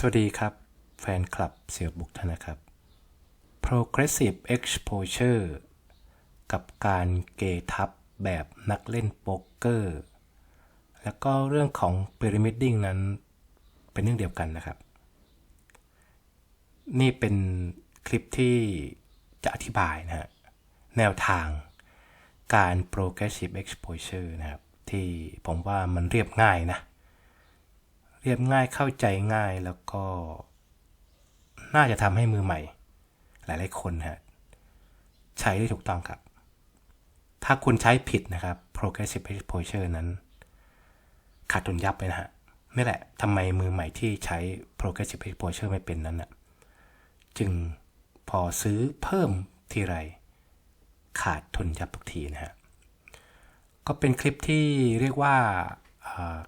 สวัสดีครับ แฟนคลับเสียบุกท่านนะครับ progressive exposure กับการเกทับแบบนักเล่นโป๊กเกอร์ แล้วก็เรื่องของ pyramiding นั้นเป็นเรื่องเดียวกันนะครับ นี่เป็นคลิปที่จะอธิบายนะฮะแนวทางการ progressive exposure นะครับ ที่ผมว่ามันเรียบง่ายนะ เรียบง่ายเข้าใจง่ายแล้วก็ น่าจะทำให้มือใหม่ หลายๆคนฮะใช้ได้ถูกต้องครับ ถ้าคุณใช้ผิดนะครับ progressive exposure นั้นขาดทุนยับเลยนะฮะนี่แหละทำไมมือใหม่ที่ใช้ progressive exposure ไม่เป็นนั้นนะจึงพอซื้อเพิ่มทีไร ขาดทุนยับทุกทีนะฮะ ก็เป็นคลิปที่เรียกว่า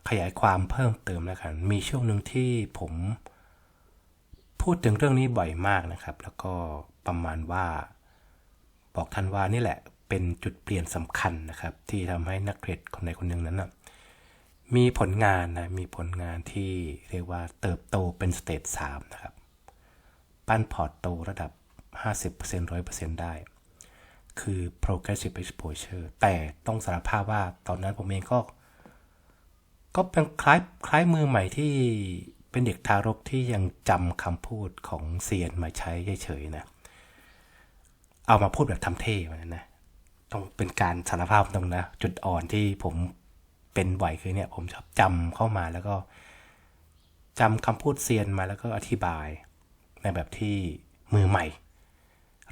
ขยายความเพิ่มเติมแล้วกัน มีช่วงหนึ่งที่ผมพูดถึงเรื่องนี้บ่อยมากนะครับ แล้วก็ประมาณว่าบอกท่านว่านี่แหละเป็นจุดเปลี่ยนสำคัญนะครับ ที่ทำให้นักเทรดคนใดคนหนึ่งนั้นนะมีผลงานนะมีผลงานที่เรียกว่าเติบโตเป็นสเตจ3นะครับปั้นพอร์ตโตระดับ 50% 100%ได้ คือ progressive exposure แต่ต้องสารภาพว่าตอนนั้นผมเองก็ ก็เป็นคล้ายคล้ายมือใหม่ที่เป็นเด็กทารกที่ยังจำคำพูดของเซียนมาใช้เฉยๆนะ เอามาพูดแบบทำเท่มานะ ต้องเป็นการสารภาพตรงนะ จุดอ่อนที่ผมเป็นบ่อยคือเนี่ย ผมชอบจำเข้ามาแล้วก็จำคำพูดเซียนมาแล้วก็อธิบาย ในแบบที่มือใหม่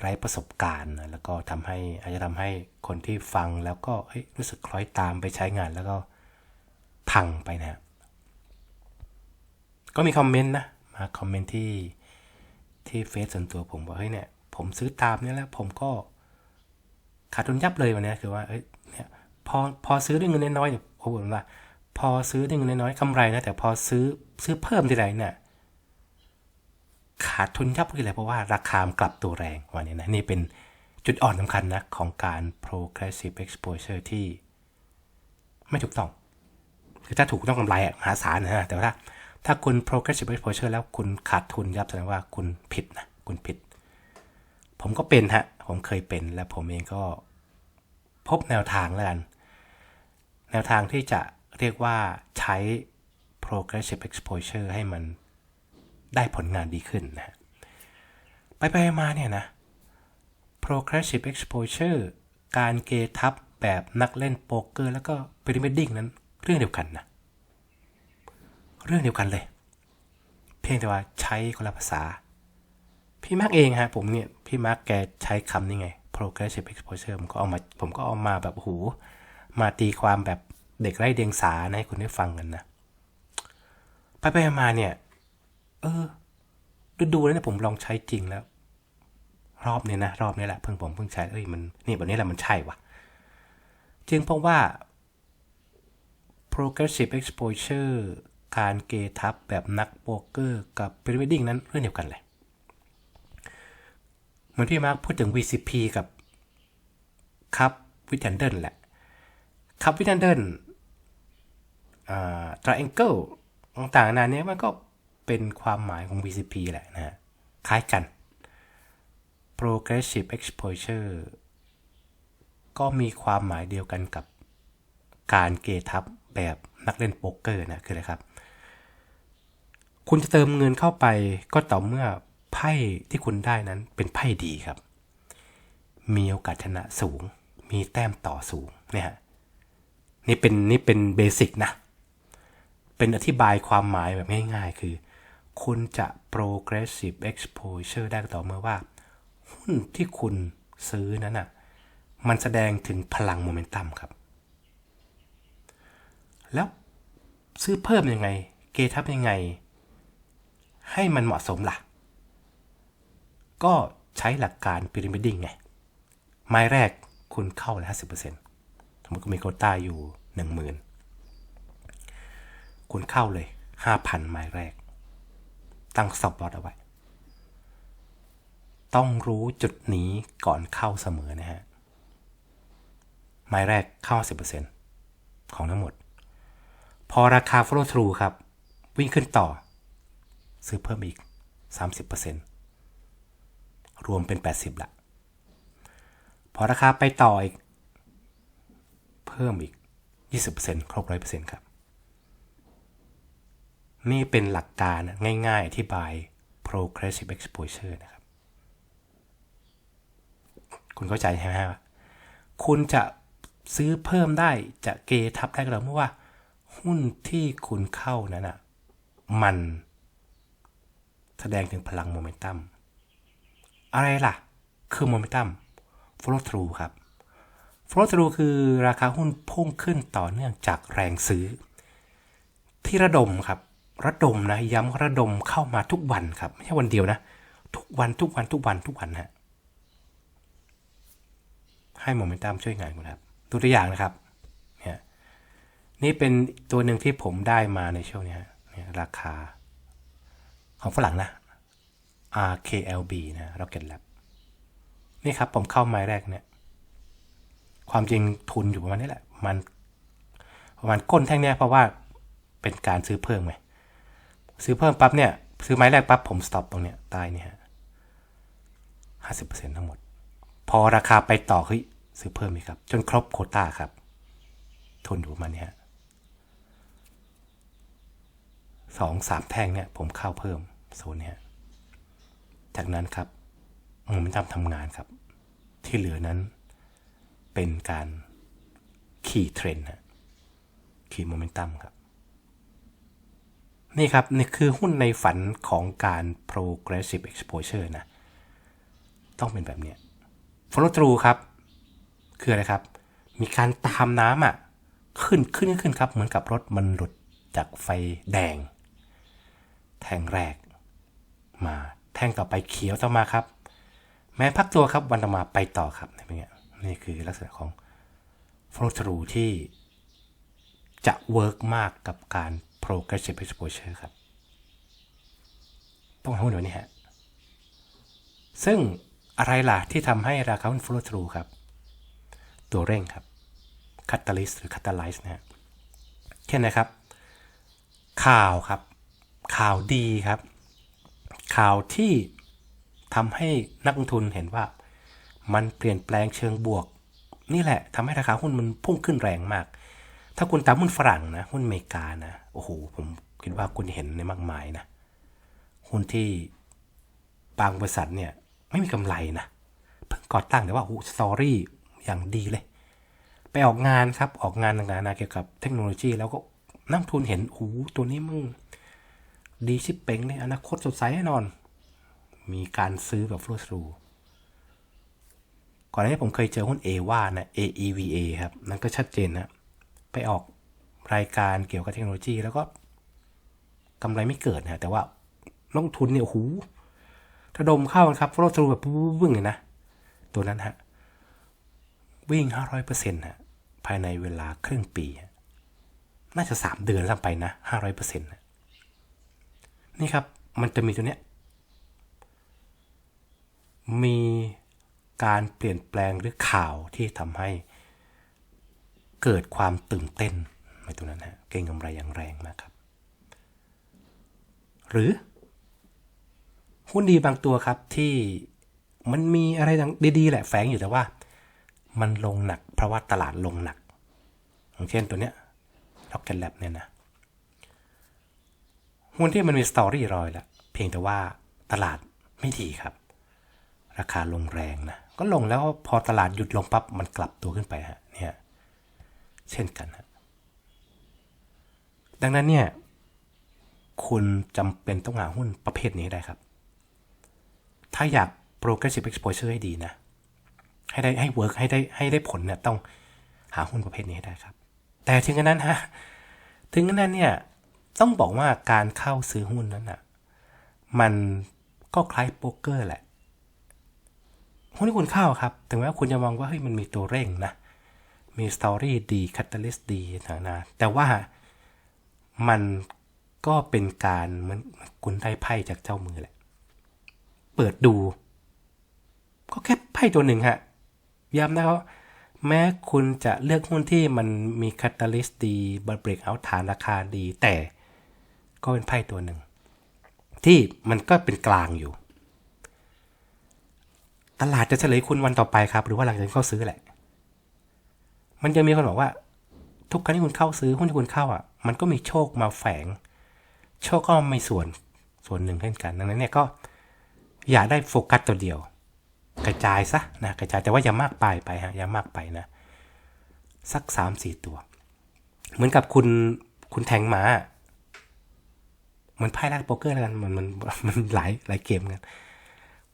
ไร้ประสบการณ์แล้วก็ทำให้อาจจะทำให้คนที่ฟังแล้วก็รู้สึกคล้อยตามไปใช้งานแล้วก็ พังไปนะก็มีคอมเมนต์นะ มาคอมเมนต์ที่ที่เฟซส่วนตัวผมบอกเฮ้ยเนี่ย ผมซื้อตามเนี่ยแล้วผมก็ขาดทุนยับเลยวันนี้คือว่าเอ้ยเนี่ยพอพอซื้อด้วยเงินน้อยๆเนี่ยโอ้โหว่าพอซื้อด้วยเงินน้อยๆกำไรนะแต่พอซื้อซื้อเพิ่มทีไรเนี่ยขาดทุนยับคืออะไรเพราะว่าราคามนกลับตัวแรงวันนี้นะนี่เป็นจุดอ่อนสำคัญนะของการ progressive exposure ที่ไม่ถูกต้อง คือถ้าถูกต้องกำไรมหาศาลนะฮะแต่ว่า ถ้าคุณ progressive exposure แล้วคุณขาดทุนยับแสดงว่าคุณผิดนะคุณผิด ผมก็เป็นฮะ ผมเคยเป็นและผมเองก็พบแนวทางแล้วกัน แนวทางที่จะเรียกว่าใช้ progressive exposure ให้มันได้ผลงานดีขึ้นนะฮะไปไปมาเนี่ยนะ progressive exposure การเกทับแบบนักเล่นโป๊กเกอร์ แล้วก็ pyramiding นั้น เรื่องเดียวกันนะเรื่องเดียวกันเลย เพียงแต่ว่าใช้คนละภาษา พี่มาร์กเองฮะผมเนี่ยพี่มาร์กแกใช้คำนี้ไง progressive exposure ผมก็เอามาผมก็เอามาแบบโอ้โหมาตีความแบบเด็กไร้เดียงสานะให้คุณได้ฟังกันนะไปไปมาเนี่ย เออ ดูดูแล้วเนี่ยผมลองใช้จริงแล้ว รอบนี้นะ รอบนี้แหละเพิ่งผมเพิ่งใช้เอ้ยมันนี่แบบนี้แหละมันใช่ว่ะจึงพราะว่า progressive exposure การเกทับแบบนักโป๊กเกอร์กับ pyramiding นั้นเรื่องเดียวกันเลย เหมือนพี่มาร์คพูดถึง VCP กับคับวิทันเดิลแหละคับวิทันเดิล triangle ต่างๆนานเนี้ยมันก็เป็นความหมายของ VCP แหละนะฮะคล้ายกัน progressive exposure ก็มีความหมายเดียวกันกับการเกทับ แบบนักเล่นโป๊กเกอร์นะคืออะไรครับ คุณจะเติมเงินเข้าไปก็ต่อเมื่อไพ่ที่คุณได้นั้นเป็นไพ่ดีครับ มีโอกาสชนะสูง มีแต้มต่อสูงเนี่ยฮะนี่เป็นนี่เป็นเบสิกนะ เป็นอธิบายความหมายแบบง่ายๆ คือ คุณจะ progressive exposure ได้ต่อเมื่อว่า หุ้นที่คุณซื้อนั้นอะมันแสดงถึงพลังโมเมนตัมครับ แล้วซื้อเพิ่มยังไง เกทับยังไง ให้มันเหมาะสมล่ะ ก็ใช้หลักการ pyramiding ไง ไม้แรกคุณเข้าแล้ว50%สมมติคุณมีโควต้าอยู่10,000คุณเข้าเลย5,000ไม้แรก ตั้ง stop loss เอาไว้ ต้องรู้จุดนี้ก่อนเข้าเสมอนะฮะ ไม้แรกเข้า10%ของทั้งหมด พอราคา follow through ครับ วิ่งขึ้นต่อ ซื้อเพิ่มอีก 30%รวมเป็น 80ละพอราคาไปต่ออีก เพิ่มอีก 20%ครบ 100%ครับ นี่เป็นหลักการง่ายๆอธิบาย progressive exposure นะครับ คุณเข้าใจใช่ไหมว่าคุณจะซื้อเพิ่มได้จะเกทับได้ก็ต่อเมื่อว่า หุ้นที่คุณเข้านั้นอะมัน แสดงถึงพลังโมเมนตัมอะไรล่ะ คือโมเมนตัม follow through ครับ follow through คือราคาหุ้นพุ่งขึ้นต่อเนื่องจากแรงซื้อ ที่ระดมครับ ระดมนะย้ำระดมเข้ามาทุกวันครับ ไม่ใช่วันเดียวนะ ทุกวันทุกวันทุกวันทุกวันฮะให้โมเมนตัมช่วยงานคุณครับ ตัวอย่างนะครับ นี่เป็นตัวหนึ่งที่ผมได้มาในช่วงนี้เนี่ยราคา ของฝรั่งนะ RKLB นะ Rocket Lab นี่ครับผมเข้าไมาแรกเนี่ย ความจริงทุนอยู่ประมาณนี้แหละ มันประมาณก้นแท่งเนี่ยเพราะว่าเป็นการซื้อเพิ่มไงซื้อเพิ่มปั๊บเนี่ย ซื้อไม้แรกปั๊บผมสต็อปตรงเนี้ยใต้เนี่ยห้าสิบเปอร์เซ็นต์ทั้งหมด พอราคาไปต่อเฮ้ยซื้อเพิ่มอีกครับ จนครบโคต้าครับ ทุนอยู่ประมาณนี้ฮะ สองสามแท่งเนี่ยผมเข้าเพิ่มโซนเนี้ยจากนั้นครับโมเมนตัมทำงานครับ ที่เหลือนั้นเป็นการขี่เทรนด์ฮะขี่โมเมนตัมครับ นี่ครับ นี่คือหุ้นในฝันของการ progressive exposure นะ ต้องเป็นแบบเนี้ย follow through ครับ คืออะไรครับ มีการตามน้ำอะ ขึ้นขึ้นขึ้นครับ เหมือนกับรถมันหลุดจากไฟแดง แทงแรก มาแทงต่อไปเขียวต่อมาครับ แม้พักตัวครับวันต่อมาไปต่อครับนี่เป็นไงนี่คือลักษณะของ follow through ที่จะ work มากกับการ progressive exposure ครับ ต้องหุ้นตัวนี้ฮะ ซึ่งอะไรล่ะที่ทำให้ราคาหุ้น flow through ครับ ตัวเร่งครับ catalyst หรือ catalyze นะฮะเช่นนะครับ ข่าวครับ ข่าวดีครับ ข่าวที่ทำให้นักลงทุนเห็นว่า มันเปลี่ยนแปลงเชิงบวก นี่แหละทำให้ราคาหุ้นมันพุ่งขึ้นแรงมาก ถ้าคุณตามหุ้นฝรั่งนะ หุ้นอเมริกานะ โอ้โห ผมคิดว่าคุณเห็นในมากมายนะ หุ้นที่บางบริษัทเนี่ยไม่มีกำไรนะ เพิ่งก่อตั้งแต่ว่าโอ้สตอรี่อย่างดีเลย ไปออกงานครับ ออกงานต่างๆนเกี่ยวกับเทคโนโลยี แล้วก็นักทุนเห็นโอ้ตัวนี้มึง ดีชิปเป่งในอนาคตสดใสแน่นอน มีการซื้อแบบ flow through ก่อนหน้านี้ผมเคยเจอหุ้น A ว่านะ AEVA ครับ นั่นก็ชัดเจนนะ ไปออกรายการเกี่ยวกับเทคโนโลยี แล้วก็กำไรไม่เกิดนะ แต่ว่าลงทุนเนี่ยโอ้โหถ้าดมเข้าครับ flow through แบบวึ่งเลยนะ ตัวนั้นฮะ วิ่ง 500%ฮะภายในเวลาครึ่งปี น่าจะ 3 เดือนแล้วไปนะ 500%นะ นี่ครับ มันจะมีตัวเนี้ย มีการเปลี่ยนแปลงหรือข่าวที่ทำให้เกิดความตื่นเต้นในตัวนั้นฮะเก่งกำไรอย่างแรงมากครับ หรือ หุ้นดีบางตัวครับที่มันมีอะไรดีๆแหละแฝงอยู่แต่ว่า มันลงหนักเพราะว่าตลาดลงหนัก อย่างเช่นตัวเนี้ย Rocket Lab เนี่ยนะ หุ้นที่มันมีสตอรี่รอยแล้วเพียงแต่ว่าตลาดไม่ดีครับ ราคาลงแรงนะ ก็ลงแล้วพอตลาดหยุดลงปั๊บมันกลับตัวขึ้นไปฮะเนี่ยเช่นกันฮะดังนั้นเนี่ยคุณจำเป็นต้องหาหุ้นประเภทนี้ได้ครับ ถ้าอยาก progressive exposure ให้ดีนะ ให้ได้ให้ work ให้ได้ให้ได้ผลเนี่ยต้องหาหุ้นประเภทนี้ให้ได้ครับ แต่ถึงกระนั้นฮะ ถึงกระนั้นเนี่ย ต้องบอกว่าการเข้าซื้อหุ้นนั้นอะ มันก็คล้ายโป๊กเกอร์แหละหุ้นที่คุณเข้าครับ ถึงแม้คุณจะมองว่าเฮ้ยมันมีตัวเร่งนะ มีสตอรี่ดีคัตเตอร์ลิสดีต่างๆแต่ว่ามันก็เป็นการเหมือนคุณได้ไพ่จากเจ้ามือแหละ เปิดดู ก็แค่ไพ่ตัวหนึ่งฮะ ย้ำนะครับ แม้คุณจะเลือกหุ้นที่มันมีคัตเตาลิสดีบเบรกเอาฐานราคาดี แต่ ก็เป็นไพ่ตัวหนึ่ง ที่มันก็เป็นกลางอยู่ ตลาดจะเฉลยคุณวันต่อไปครับ หรือว่าหลังจากเข้าซื้อแหละ มันจะมีคนบอกว่า ทุกครั้งที่คุณเข้าซื้อหุ้นที่คุณเข้าอะ มันก็มีโชคมาแฝง โชคก็มีส่วนส่วนหนึ่งเช่นกัน ดังนั้นเนี่ยก็อย่าได้โฟกัสตัวเดียว กระจายซะนะกระจายแต่ว่าอย่ามากไปไปฮะอย่ามากไปนะสักสามสี่ตัว เหมือนกับคุณคุณแทงม้า มือนไพ่แรกโป๊กเกอร์แล้วกันมันมันมันหลายหลายเกมกัน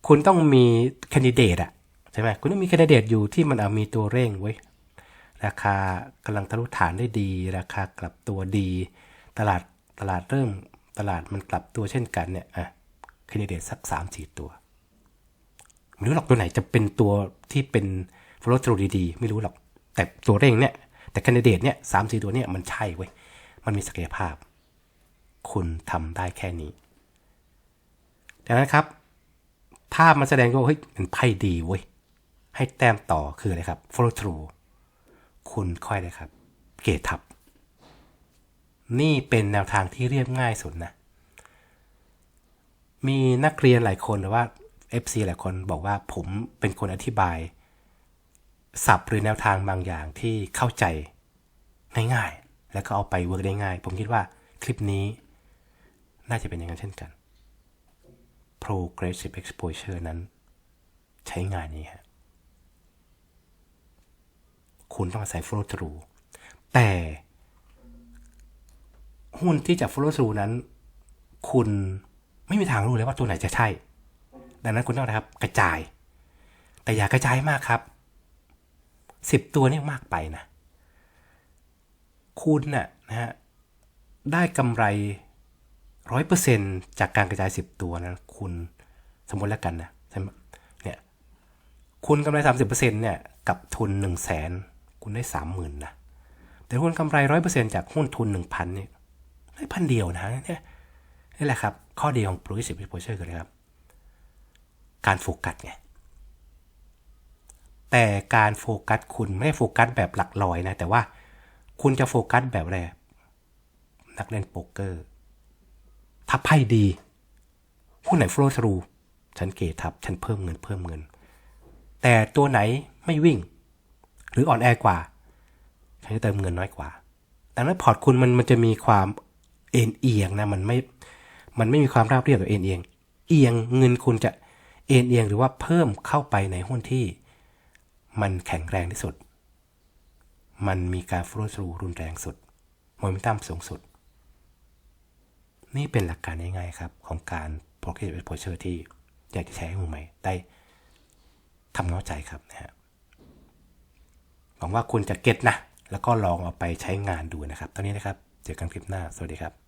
คุณต้องมีคนดิเดตอะใช่ไหมคุณต้องมีคนดิเดตอยู่ที่มันเอามีตัวเร่งไว้ราคากำลังทะลุฐานได้ดี ราคากลับตัวดี ตลาดตลาดเริ่มตลาดมันกลับตัวเช่นกันเนี่ยอะคนดิเดตสักสามสี่ตัวไม่รู้หรอกตัวไหนจะเป็นตัวที่เป็น follow through ดีๆ ไม่รู้หรอก แต่ตัวเร่งเนี่ยแต่คนดิเดตเนี่ยสามสี่ตัวเนี่ยมันใช่เว้ยมันมีศักยภาพ คุณทำได้แค่นี้ดังนั้นครับ ภาพมันแสดงว่าเฮ้ยเป็นไพ่ดีเว้ย ให้แต้มต่อคืออะไรครับ follow through คุณค่อยเลยครับ เกทับ นี่เป็นแนวทางที่เรียบง่ายสุดนะ มีนักเรียนหลายคนหรือว่า FC หลายคนบอกว่าผมเป็นคนอธิบายศัพท์หรือแนวทางบางอย่างที่เข้าใจง่ายๆ แล้วก็เอาไปเวิร์กได้ง่าย ผมคิดว่าคลิปนี้ น่าจะเป็นอย่างนั้นเช่นกัน progressive exposure นั้น ใช้งานนี้ฮะคุณต้องอาศัย follow through แต่หุ้นที่จะ follow through นั้น คุณไม่มีทางรู้เลยว่าตัวไหนจะใช่ ดังนั้นคุณต้องนะครับกระจาย แต่อย่ากระจายมากครับสิบตัวนี่มากไปนะ คุณน่ะนะฮะได้กำไร ร้อยเปอร์เซ็นจากการกระจายสิบตัวนะคุณสมมติแล้วกันนะใช่ไหมเนี่ยคุณกำไรสามสิบเปอร์เซ็นเนี่ยกับทุนหนึ่งแสนคุณได้สามหมื่นนะแต่คุณกำไรร้อยเปอร์เซ็นจากหุ้นทุนหนึ่งพันเนี่ยได้พันเดียวนะเนี่ยนี่แหละครับ ข้อดีของ progressive exposure คืออะไรครับ การโฟกัสไงแต่การโฟกัสคุณไม่โฟกัสแบบหลักร้อยนะ แต่ว่าคุณจะโฟกัสแบบอะไรนักเล่นโป๊กเกอร์ ถ้าไพ่ดีหุ้นไหน flow through ฉันเกทับฉันเพิ่มเงินเพิ่มเงิน แต่ตัวไหนไม่วิ่ง หรืออ่อนแอกว่า ฉันจะเติมเงินน้อยกว่าดังนั้นพอร์ตคุณมันมันจะมีความเอ็นเอียงนะมันไม่มันไม่มีความราบเรียบแบบเอ็นเอียง เอียงเงินคุณจะเอ็นเอียงหรือว่าเพิ่มเข้าไปในหุ้นที่มันแข็งแรงที่สุด มันมีการ flow through รุนแรงสุดโมเมนตัมสูงสุด นี่เป็นหลักการง่ายๆครับ ของการ progressive exposure ที่อยากจะแชร์ให้มือใหม่ได้ทำเข้าใจครับนะฮะหวังว่าคุณจะเก็ตนะ แล้วก็ลองเอาไปใช้งานดูนะครับตอนนี้นะครับ เจอกันคลิปหน้า สวัสดีครับ